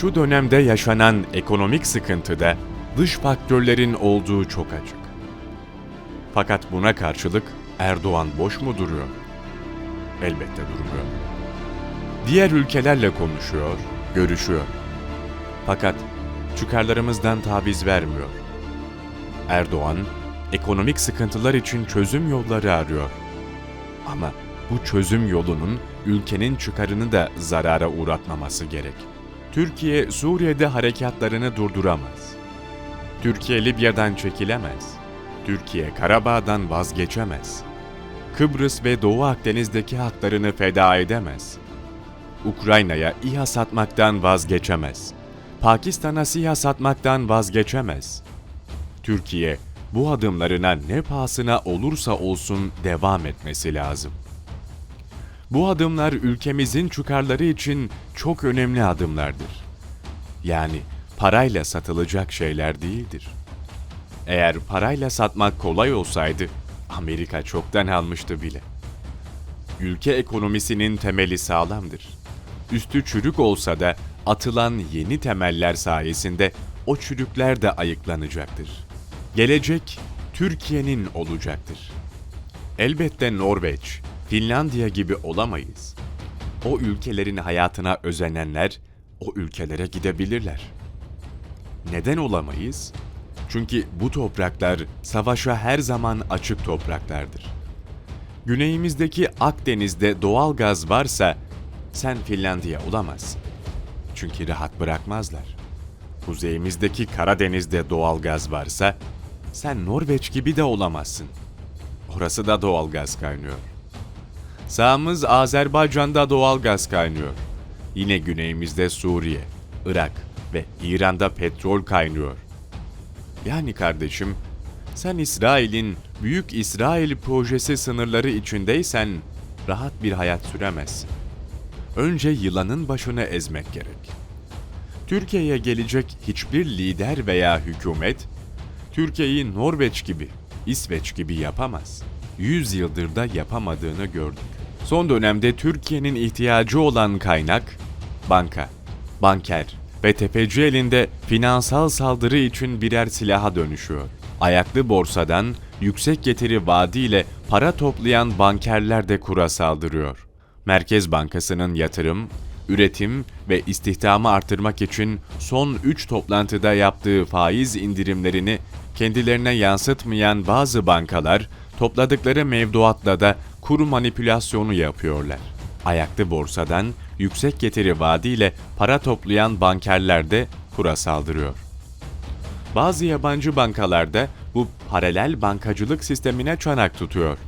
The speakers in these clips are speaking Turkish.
Şu dönemde yaşanan ekonomik sıkıntıda dış faktörlerin olduğu çok açık. Fakat buna karşılık Erdoğan boş mu duruyor? Elbette durmuyor. Diğer ülkelerle konuşuyor, görüşüyor. Fakat çıkarlarımızdan taviz vermiyor. Erdoğan, ekonomik sıkıntılar için çözüm yolları arıyor. Ama bu çözüm yolunun ülkenin çıkarını da zarara uğratmaması gerek. Türkiye Suriye'de harekatlarını durduramaz. Türkiye Libya'dan çekilemez. Türkiye Karabağ'dan vazgeçemez. Kıbrıs ve Doğu Akdeniz'deki haklarını feda edemez. Ukrayna'ya İHA satmaktan vazgeçemez. Pakistan'a SİHA satmaktan vazgeçemez. Türkiye bu adımlarına ne pahasına olursa olsun devam etmesi lazım. Bu adımlar ülkemizin çıkarları için çok önemli adımlardır. Yani parayla satılacak şeyler değildir. Eğer parayla satmak kolay olsaydı Amerika çoktan almıştı bile. Ülke ekonomisinin temeli sağlamdır. Üstü çürük olsa da atılan yeni temeller sayesinde o çürükler de ayıklanacaktır. Gelecek Türkiye'nin olacaktır. Elbette Norveç, Finlandiya gibi olamayız. O ülkelerin hayatına özenenler o ülkelere gidebilirler. Neden olamayız? Çünkü bu topraklar savaşa her zaman açık topraklardır. Güneyimizdeki Akdeniz'de doğal gaz varsa sen Finlandiya olamazsın. Çünkü rahat bırakmazlar. Kuzeyimizdeki Karadeniz'de doğal gaz varsa sen Norveç gibi de olamazsın. Orası da doğal gaz kaynıyor. Sağımız Azerbaycan'da doğal gaz kaynıyor. Yine güneyimizde Suriye, Irak ve İran'da petrol kaynıyor. Yani kardeşim, sen İsrail'in Büyük İsrail projesi sınırları içindeysen rahat bir hayat süremezsin. Önce yılanın başını ezmek gerek. Türkiye'ye gelecek hiçbir lider veya hükümet Türkiye'yi Norveç gibi, İsveç gibi yapamaz. 100 yıldır da yapamadığını gördük. Son dönemde Türkiye'nin ihtiyacı olan kaynak banka, banker ve tefeci elinde finansal saldırı için birer silaha dönüşüyor. Ayaklı borsadan yüksek getiri vaadiyle para toplayan bankerler de kura saldırıyor. Merkez Bankası'nın yatırım, üretim ve istihdamı artırmak için son 3 toplantıda yaptığı faiz indirimlerini kendilerine yansıtmayan bazı bankalar topladıkları mevduatla da kur manipülasyonu yapıyorlar. Ayaklı borsadan yüksek getiri vaadiyle para toplayan bankerler de kura saldırıyor. Bazı yabancı bankalarda bu paralel bankacılık sistemine çanak tutuyor.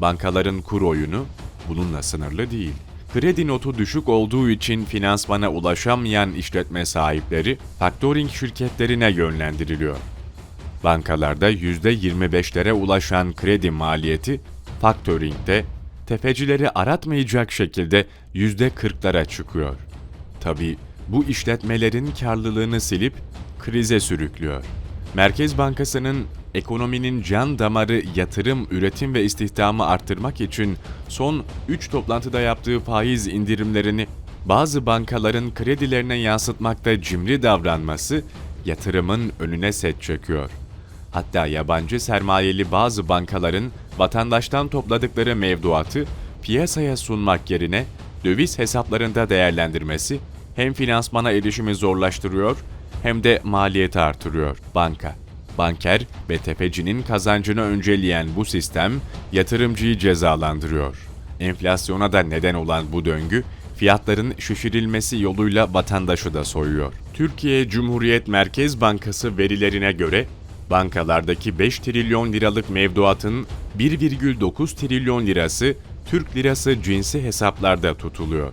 Bankaların kur oyunu bununla sınırlı değil. Kredi notu düşük olduğu için finansmana ulaşamayan işletme sahipleri faktoring şirketlerine yönlendiriliyor. Bankalarda %25'lere ulaşan kredi maliyeti faktöringde tefecileri aratmayacak şekilde %40'lara çıkıyor. Tabii bu işletmelerin karlılığını silip krize sürüklüyor. Merkez Bankası'nın ekonominin can damarı yatırım, üretim ve istihdamı arttırmak için son 3 toplantıda yaptığı faiz indirimlerini bazı bankaların kredilerine yansıtmakta cimri davranması yatırımın önüne set çekiyor. Hatta yabancı sermayeli bazı bankaların vatandaştan topladıkları mevduatı piyasaya sunmak yerine döviz hesaplarında değerlendirmesi hem finansmana erişimi zorlaştırıyor hem de maliyeti artırıyor banka. Banker ve tefecinin kazancını önceleyen bu sistem yatırımcıyı cezalandırıyor. Enflasyona da neden olan bu döngü fiyatların şişirilmesi yoluyla vatandaşı da soyuyor. Türkiye Cumhuriyet Merkez Bankası verilerine göre bankalardaki 5 trilyon liralık mevduatın 1,9 trilyon lirası Türk lirası cinsi hesaplarda tutuluyor.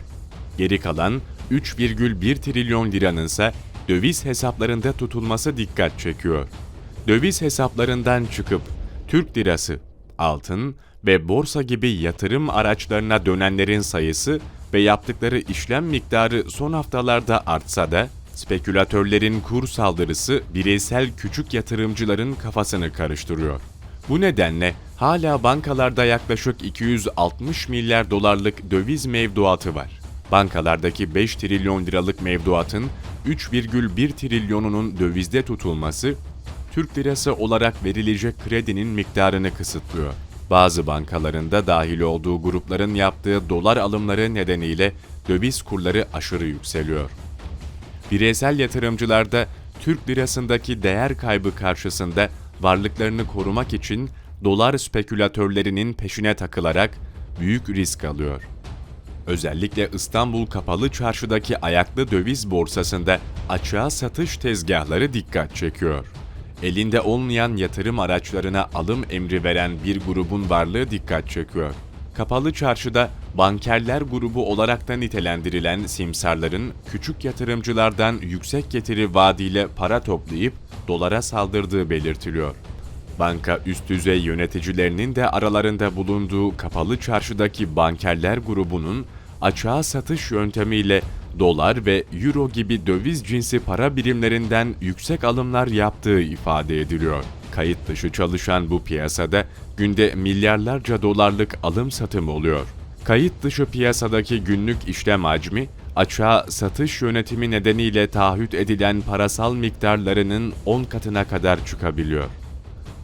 Geri kalan 3,1 trilyon liranın ise döviz hesaplarında tutulması dikkat çekiyor. Döviz hesaplarından çıkıp Türk lirası, altın ve borsa gibi yatırım araçlarına dönenlerin sayısı ve yaptıkları işlem miktarı son haftalarda artsa da spekülatörlerin kur saldırısı bireysel küçük yatırımcıların kafasını karıştırıyor. Bu nedenle hala bankalarda yaklaşık 260 milyar dolarlık döviz mevduatı var. Bankalardaki 5 trilyon liralık mevduatın 3,1 trilyonunun dövizde tutulması, Türk lirası olarak verilecek kredinin miktarını kısıtlıyor. Bazı bankalarında dahil olduğu grupların yaptığı dolar alımları nedeniyle döviz kurları aşırı yükseliyor. Bireysel yatırımcılar da Türk lirasındaki değer kaybı karşısında varlıklarını korumak için dolar spekülatörlerinin peşine takılarak büyük risk alıyor. Özellikle İstanbul Kapalı Çarşı'daki ayaklı döviz borsasında açığa satış tezgahları dikkat çekiyor. Elinde olmayan yatırım araçlarına alım emri veren bir grubun varlığı dikkat çekiyor. Kapalı Çarşı'da bankerler grubu olarak da nitelendirilen simsarların küçük yatırımcılardan yüksek getiri vaadiyle para toplayıp dolara saldırdığı belirtiliyor. Banka üst düzey yöneticilerinin de aralarında bulunduğu kapalı çarşıdaki bankerler grubunun açığa satış yöntemiyle dolar ve euro gibi döviz cinsi para birimlerinden yüksek alımlar yaptığı ifade ediliyor. Kayıt dışı çalışan bu piyasada günde milyarlarca dolarlık alım satım oluyor. Kayıt dışı piyasadaki günlük işlem hacmi, açığa satış yönetimi nedeniyle taahhüt edilen parasal miktarlarının 10 katına kadar çıkabiliyor.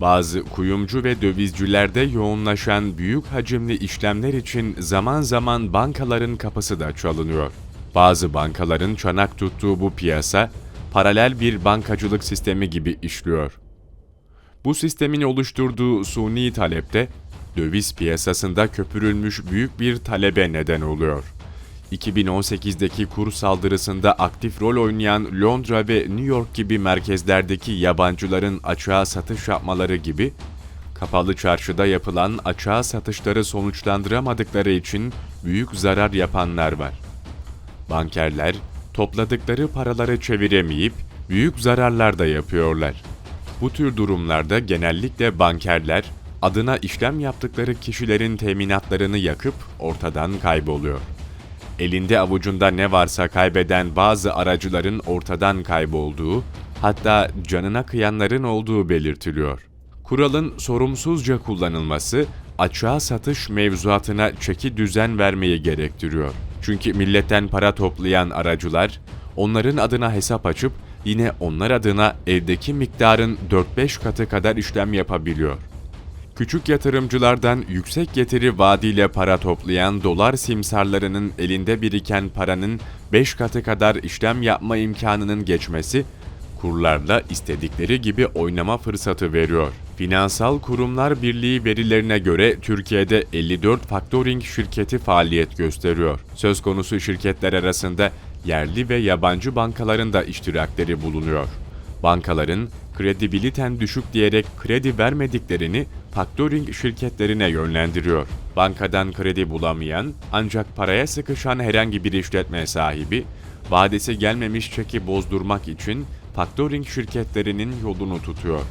Bazı kuyumcu ve dövizcilerde yoğunlaşan büyük hacimli işlemler için zaman zaman bankaların kapısı da çalınıyor. Bazı bankaların çanak tuttuğu bu piyasa, paralel bir bankacılık sistemi gibi işliyor. Bu sistemin oluşturduğu suni talepte, döviz piyasasında köpürülmüş büyük bir talebe neden oluyor. 2018'deki kur saldırısında aktif rol oynayan Londra ve New York gibi merkezlerdeki yabancıların açığa satış yapmaları gibi, kapalı çarşıda yapılan açığa satışları sonuçlandıramadıkları için büyük zarar yapanlar var. Bankerler topladıkları paraları çeviremeyip büyük zararlar da yapıyorlar. Bu tür durumlarda genellikle bankerler adına işlem yaptıkları kişilerin teminatlarını yakıp ortadan kayboluyor. Elinde avucunda ne varsa kaybeden bazı aracıların ortadan kaybolduğu, hatta canına kıyanların olduğu belirtiliyor. Kuralın sorumsuzca kullanılması, açığa satış mevzuatına çeki düzen vermeyi gerektiriyor. Çünkü milletten para toplayan aracılar, onların adına hesap açıp yine onlar adına evdeki miktarın 4-5 katı kadar işlem yapabiliyor. Küçük yatırımcılardan yüksek getiri vaadiyle para toplayan dolar simsarlarının elinde biriken paranın 5 katı kadar işlem yapma imkanının geçmesi, kurlarla istedikleri gibi oynama fırsatı veriyor. Finansal Kurumlar Birliği verilerine göre Türkiye'de 54 faktoring şirketi faaliyet gösteriyor. Söz konusu şirketler arasında yerli ve yabancı bankaların da iştirakleri bulunuyor. Bankaların kredibiliten düşük diyerek kredi vermediklerini faktoring şirketlerine yönlendiriyor. Bankadan kredi bulamayan ancak paraya sıkışan herhangi bir işletme sahibi, vadesi gelmemiş çeki bozdurmak için faktoring şirketlerinin yolunu tutuyor.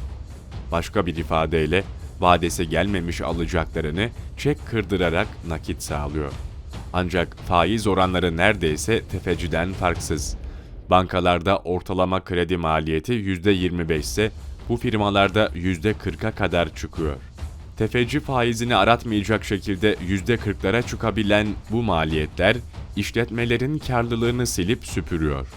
Başka bir ifadeyle vadesi gelmemiş alacaklarını çek kırdırarak nakit sağlıyor. Ancak faiz oranları neredeyse tefeciden farksız. Bankalarda ortalama kredi maliyeti %25 ise bu firmalarda %40'a kadar çıkıyor. Tefeci faizini aratmayacak şekilde %40'lara çıkabilen bu maliyetler işletmelerin karlılığını silip süpürüyor.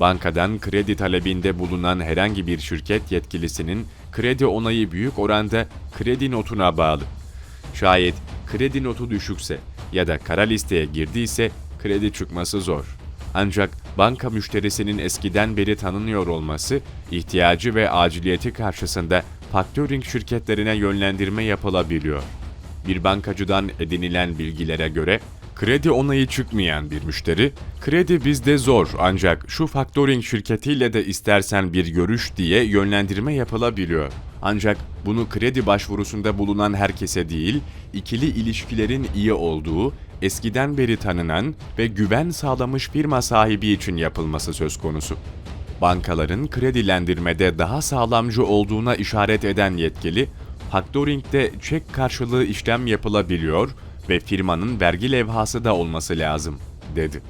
Bankadan kredi talebinde bulunan herhangi bir şirket yetkilisinin kredi onayı büyük oranda kredi notuna bağlı. Şayet kredi notu düşükse ya da kara listeye girdiyse kredi çıkması zor. Ancak banka müşterisinin eskiden beri tanınıyor olması, ihtiyacı ve aciliyeti karşısında faktöring şirketlerine yönlendirme yapılabiliyor. Bir bankacıdan edinilen bilgilere göre kredi onayı çıkmayan bir müşteri, kredi bizde zor ancak şu faktöring şirketiyle de istersen bir görüş diye yönlendirme yapılabiliyor. Ancak bunu kredi başvurusunda bulunan herkese değil, ikili ilişkilerin iyi olduğu, eskiden beri tanınan ve güven sağlamış firma sahibi için yapılması söz konusu. Bankaların kredilendirmede daha sağlamcı olduğuna işaret eden yetkili, faktöringde çek karşılığı işlem yapılabiliyor ve firmanın vergi levhası da olması lazım, dedi.